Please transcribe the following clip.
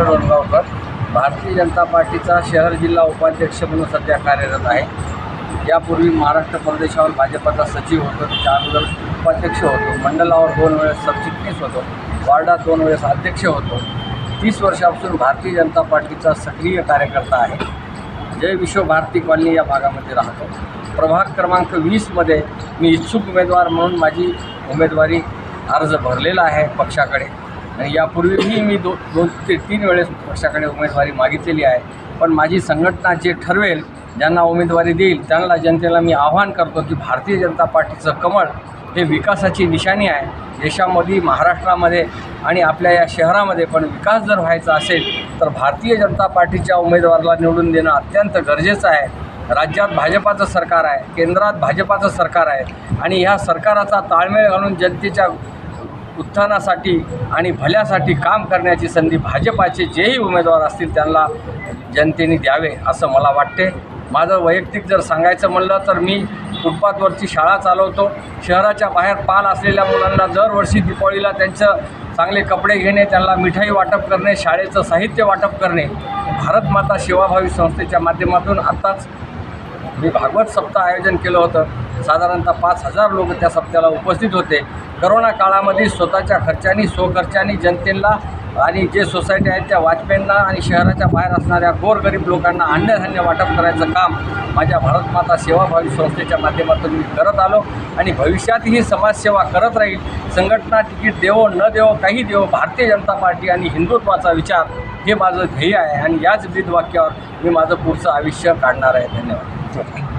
भारतीय जनता पार्टीचा शहर जिल्हा उपाध्यक्ष म्हणून सध्या कार्यरत आहे. यापूर्वी महाराष्ट्र प्रदेशावर भाजपचा सचिव होतो त्याच्या अगोदर उपाध्यक्ष होतो मंडलावर दोन वेळेस सरचिटणीस होतो वार्डात दोन वेळेस अध्यक्ष होतो. तीस वर्षापासून भारतीय जनता पार्टीचा सक्रिय कार्यकर्ता आहे. जय विश्व भारती कॉलनी या भागामध्ये राहतो. प्रभाग क्रमांक वीसमध्ये मी इच्छुक उमेदवार म्हणून माझी उमेदवारी अर्ज भरलेला आहे पक्षाकडे. आणि यापूर्वीही मी दो दोन ते तीन वेळेस पक्षाकडे उमेदवारी मागितलेली आहे. पण माझी संघटना जे ठरवेल ज्यांना उमेदवारी देईल त्यांना जनतेला मी आव्हान करतो की भारतीय जनता पार्टीचं कमळ हे विकासाची निशाणी आहे. देशामध्ये महाराष्ट्रामध्ये आणि आपल्या या शहरामध्ये पण विकास जर व्हायचा असेल तर भारतीय जनता पार्टीच्या उमेदवाराला निवडून देणं अत्यंत गरजेचं आहे. राज्यात भाजपाचं सरकार आहे केंद्रात भाजपाचं सरकार आहे आणि ह्या सरकाराचा ताळमेळ घालून जनतेच्या उत्थानासाठी आणि भल्यासाठी काम करण्याची संधी भाजपाचे जेही उमेदवार असतील त्यांना जनतेने द्यावे असं मला वाटते माझं वैयक्तिक जर सांगायचं म्हणलं तर मी फुटपाथवरची शाळा चालवतो. शहराच्या बाहेर पाल असलेल्या मुलांना दरवर्षी दिपावळीला त्यांचं चांगले कपडे घेणे त्यांना मिठाई वाटप करणे शाळेचं साहित्य वाटप करणे भारत माता सेवाभावी संस्थेच्या माध्यमातून आत्ताच मी भागवत सप्ताह आयोजन केलं होतं. साधारणतः पाच हजार लोक त्या सप्त्याला उपस्थित होते. करोना काळामध्ये स्वतःच्या खर्चानी स्वखर्चानी जनतेला आणि जे सोसायटी आहेत त्या वाजपेयींना आणि शहराच्या बाहेर असणाऱ्या गोरगरीब लोकांना अन्नधान्य वाटप करायचं काम माझ्या भारतमाता सेवाभावी संस्थेच्या माध्यमातून मी करत आलो. आणि भविष्यातही समाजसेवा करत राहील. संघटना तिकीट देवो न देवो काही देवो भारतीय जनता पार्टी आणि हिंदुत्वाचा विचार हे माझं ध्येय आहे. आणि याच ब्रीद वाक्यावर मी माझं पुढचं आयुष्य काढणार आहे. धन्यवाद.